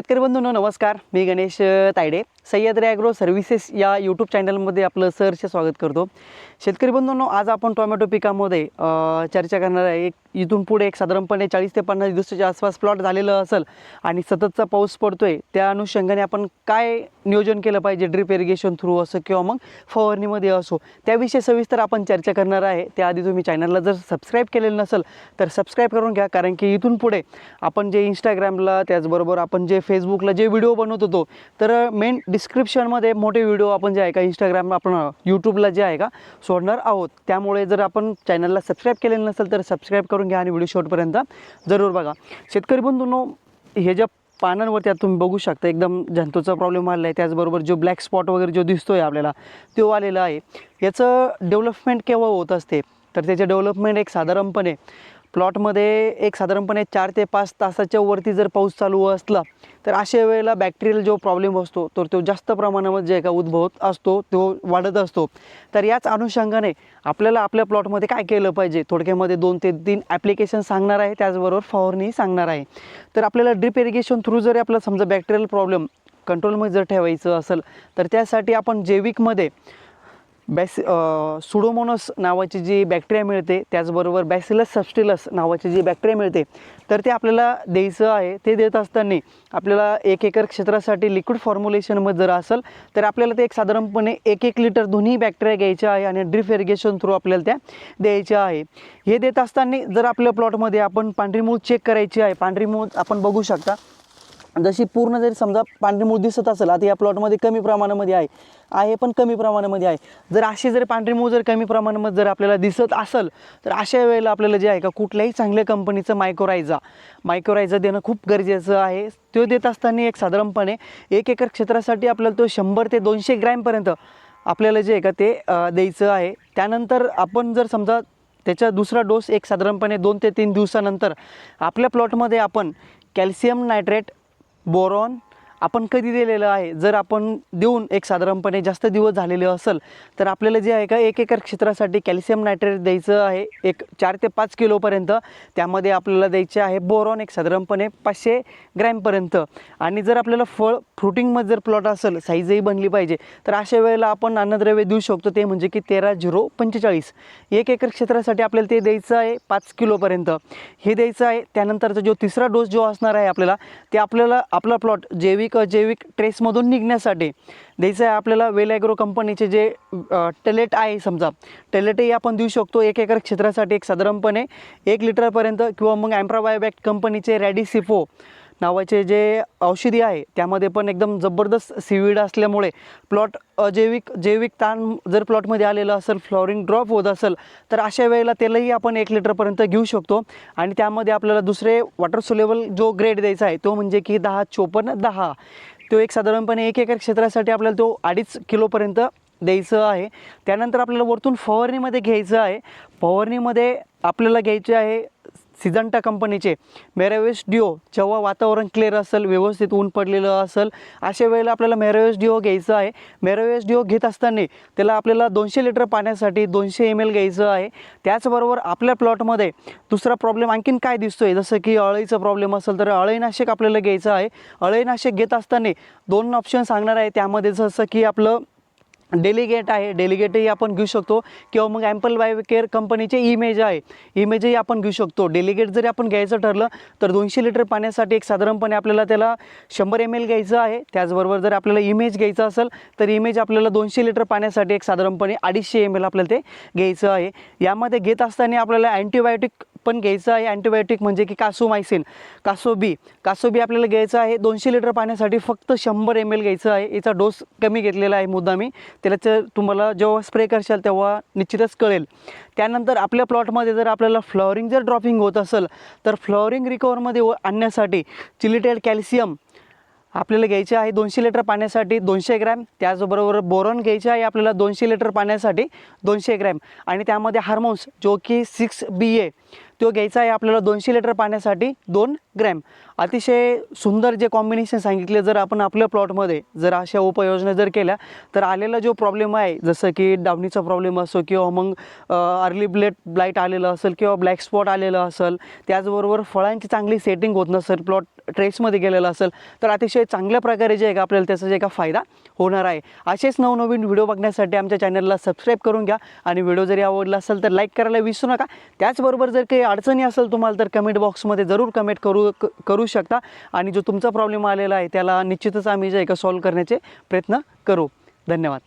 शेतकरी बंधूंनो नमस्कार. मी गणेश तायडे. सह्याद्री ॲग्रो सर्व्हिसेस या यूट्यूब चॅनलमध्ये आपलं सरचे स्वागत करतो. शेतकरी बंधूंनो आज आपण टोमॅटो पिकामध्ये चर्चा करणार आहे. एक इथून पुढे एक साधारणपणे चाळीस ते पन्नास दिवसाच्या आसपास प्लॉट झालेलं असेल आणि सततचा पाऊस पडतो आहे त्या अनुषंगाने आपण काय नियोजन केलं पाहिजे? ड्रिप इरिगेशन थ्रू असो किंवा मग फवारणीमध्ये असो. त्याविषयी सविस्तर आपण चर्चा करणार आहे. त्याआधी तुम्ही चॅनलला जर सबस्क्राईब केलेलं नसेल तर सबस्क्राईब करून घ्या. कारण की इथून पुढे आपण जे इंस्टाग्रामला त्याचबरोबर आपण जे फेसबुकला जे व्हिडिओ बनवत होतो तर मेन डिस्क्रिप्शनमध्ये मोठे व्हिडिओ आपण जे आहे का इंस्टाग्राम आपण यूट्यूबला जे आहे का सोडणार आहोत. त्यामुळे जर आपण चॅनलला सबस्क्राईब केलेलं नसेल तर सबस्क्राईब करून घ्या आणि व्हिडिओ शॉर्टपर्यंत जरूर बघा. शेतकरी बंधूंनो हे ज्या पानांवरती आता तुम्ही बघू शकता एकदम जंतूचा प्रॉब्लेम आलेला आहे. त्याचबरोबर जो ब्लॅक स्पॉट वगैरे जो दिसतो आहे आपल्याला तो आलेला आहे. याचं डेव्हलपमेंट केव्हा होत असते? तर त्याचे डेव्हलपमेंट एक साधारणपणे प्लॉटमध्ये एक साधारणपणे चार ते पाच तासाच्या वरती जर पाऊस चालू असला तर अशा वेळेला बॅक्टेरियल जो प्रॉब्लेम असतो तर तो जास्त प्रमाणामध्ये जे का उद्भवत असतो तो वाढत असतो. तर याच अनुषंगाने आपल्याला आपल्या प्लॉटमध्ये काय केलं पाहिजे? थोडक्यामध्ये दोन ते तीन ॲप्लिकेशन सांगणार आहे त्याचबरोबर फवारणी सांगणार आहे. तर आपल्याला ड्रिप इरिगेशन थ्रू जरी आपला समजा बॅक्टेरियल प्रॉब्लेम कंट्रोलमध्ये जर ठेवायचं असेल तर त्यासाठी आपण जैविकमध्ये बॅस सुडोमोनस नावाची जी बॅक्टेरिया मिळते त्याचबरोबर बॅसिलस सबस्टिलस नावाची जी बॅक्टेरिया मिळते तर ते आपल्याला द्यायचं आहे. ते देत असताना आपल्याला एक एकर क्षेत्रासाठी लिक्विड फॉर्म्युलेशनमध्ये जर असेल तर आपल्याला ते एक साधारणपणे एक एक लिटर दोन्ही बॅक्टेरिया घ्यायचे आहे आणि ड्रिप इरिगेशन थ्रू आपल्याला त्या द्यायच्या आहे. हे देत असताना जर आपल्या प्लॉटमध्ये आपण पांढरी मूळ चेक करायची आहे पांढरी मूळ आपण बघू शकता. जशी पूर्ण जरी समजा पांढरी मूळ दिसत असेल आता या प्लॉटमध्ये कमी प्रमाणामध्ये आहे. आहे पण कमी प्रमाणामध्ये आहे. जर अशी जर पांढरी मूळ जर कमी प्रमाणामध्ये जर आपल्याला दिसत असेल तर अशा वेळेला आपल्याला जे आहे का कुठल्याही चांगल्या कंपनीचं मायक्रोरायझा मायक्रोरायझा देणं खूप गरजेचं आहे. तो देत असताना एक साधारणपणे एक एकर क्षेत्रासाठी आपल्याला तो शंभर ते दोनशे ग्रॅमपर्यंत आपल्याला जे आहे का ते द्यायचं आहे. त्यानंतर आपण जर समजा त्याचा दुसरा डोस एक साधारणपणे दोन ते तीन दिवसानंतर आपल्या प्लॉटमध्ये आपण कॅल्शियम नायट्रेट बोरॉन आपण कधी दिलेलं आहे? जर आपण देऊन एक साधारणपणे जास्त दिवस झालेले असेल तर आपल्याला जे आहे का एक एकर क्षेत्रासाठी कॅल्शियम नायट्रेट द्यायचं आहे एक चार ते पाच किलोपर्यंत. त्यामध्ये आपल्याला द्यायचे आहे बोरॉन एक साधारणपणे पाचशे ग्रॅमपर्यंत आणि जर आपल्याला फळ फ्रुटिंगमध्ये जर प्लॉट असेल साईजही बनली पाहिजे तर अशा वेळेला आपण अन्नद्रव्य देऊ शकतो ते म्हणजे की तेरा झिरो पंचेचाळीस. एक एकर क्षेत्रासाठी आपल्याला ते द्यायचं आहे पाच किलोपर्यंत. हे द्यायचं आहे त्यानंतरचा जो तिसरा डोस जो असणार आहे आपल्याला ते आपल्याला आपला प्लॉट जैविक अजैविक ट्रेसमधून निघण्यासाठी द्यायचं आहे आपल्याला वेल ॲग्रो कंपनीचे जे टेलेट आहे समजा टेलेटही आपण देऊ शकतो एक एकर क्षेत्रासाठी एक साधारणपणे एक लिटरपर्यंत किंवा मग ॲम्प्राबायोबॅक्ट कंपनीचे रॅडिसिफो नावाचे जे औषधी आहे त्यामध्ये पण एकदम जबरदस्त सीवीड असल्यामुळे प्लॉट अजैविक जैविक ताण जर प्लॉटमध्ये आलेलं असेल फ्लॉरिंग ड्रॉप होत असेल तर अशा वेळेला त्यालाही आपण एक लिटरपर्यंत घेऊ शकतो. आणि त्यामध्ये आपल्याला दुसरे वॉटर सोलेबल जो ग्रेड द्यायचा आहे तो म्हणजे की दहा चोपन्न दहा. तो एक साधारणपणे एक एकर क्षेत्रासाठी आपल्याला तो अडीच किलोपर्यंत द्यायचं आहे. त्यानंतर आपल्याला वरतून फवारणीमध्ये घ्यायचं आहे. फवारणीमध्ये आपल्याला घ्यायचे आहे सिजंटा कंपनीचे. मेरावेस डिओ जेव्हा वातावरण क्लिअर असेल व्यवस्थित ऊन पडलेलं असेल अशा वेळेला आपल्याला मेरावेस डिओ घ्यायचं आहे. मेरावेस डिओ घेत असताना त्याला आपल्याला दोनशे लिटर पाण्यासाठी दोनशे एम एल घ्यायचं आहे. त्याचबरोबर आपल्या प्लॉटमध्ये दुसरा प्रॉब्लेम आणखीन काय दिसतो आहे जसं की अळीचा प्रॉब्लेम असेल तर अळईनाशक आपल्याला घ्यायचं आहे. अळईनाशक घेत असताना दोन ऑप्शन सांगणार आहे. त्यामध्ये जसं की आपलं डेलिगेट आहे. डेलिगेटही आपण घेऊ शकतो. किंवा मग ॲम्पल केअर कंपनीचे इमेज आहे. इमेजही आपण घेऊ शकतो. डेलिगेट जरी आपण घ्यायचं ठरलं तर दोनशे लिटर पाण्यासाठी एक साधारणपणे आपल्याला त्याला शंभर एम एल घ्यायचं आहे. त्याचबरोबर जर आपल्याला इमेज घ्यायचं असेल तर इमेज आपल्याला दोनशे लिटर पाण्यासाठी एक साधारणपणे अडीचशे एम एल आपल्याला ते घ्यायचं आहे. यामध्ये घेत असताना आपल्याला अँटीबायोटिक पण घ्यायचं आहे अँटीबायोटिक म्हणजे की कासोमायसिन कासोबी. कासोबी आपल्याला घ्यायचं आहे दोनशे लिटर पाण्यासाठी फक्त शंभर एम एल घ्यायचं आहे. याचा डोस कमी घेतलेला आहे मुद्दामी. त्याला तुम्हाला जेव्हा स्प्रे करशाल तेव्हा निश्चितच कळेल. त्यानंतर आपल्या प्लॉटमध्ये जर आपल्याला फ्लॉवरिंग जर ड्रॉपिंग होत असेल तर फ्लॉवरिंग रिकवरमध्ये आणण्यासाठी चिलिटेड कॅल्शियम आपल्याला घ्यायचे आहे दोनशे लिटर पाण्यासाठी दोनशे ग्रॅम. त्याचबरोबर बोरॉन घ्यायचे आहे आपल्याला दोनशे लिटर पाण्यासाठी दोनशे ग्रॅम. आणि त्यामध्ये हार्मोन्स जो की सिक्स बी ए तो घ्यायचा आहे आपल्याला दोनशे लिटर पाण्यासाठी दोन ग्रॅम. अतिशय सुंदर जे कॉम्बिनेशन सांगितले जर आपण आपल्या प्लॉटमध्ये जर अशा उपाययोजना जर केल्या तर आलेला जो प्रॉब्लेम आहे जसं की डावणीचा प्रॉब्लेम असो किंवा मग अर्ली ब्लेड ब्लाईट आलेलं असेल किंवा ब्लॅक स्पॉट आलेलं असेल त्याचबरोबर फळांची चांगली सेटिंग होत नसेल प्लॉट ट्रेसमध्ये गेलेलं असेल तर अतिशय चांगल्या प्रकारे जे आहे का आपल्याला त्याचा जे का फायदा होणार आहे. असेच नवनवीन व्हिडिओ बघण्यासाठी आमच्या चॅनलला सबस्क्राईब करून घ्या आणि व्हिडिओ जरी आवडला असेल तर लाईक करायला विसरू नका. त्याचबरोबर जर काही अडचणी असेल तुम्हाला तर कमेंट बॉक्समध्ये जरूर कमेंट करू क- करू शकता. आणि जो तुमचा प्रॉब्लेम आलेला आहे त्याला निश्चितच आम्ही जे आहे का सॉल्व्ह करण्याचे प्रयत्न करू. धन्यवाद.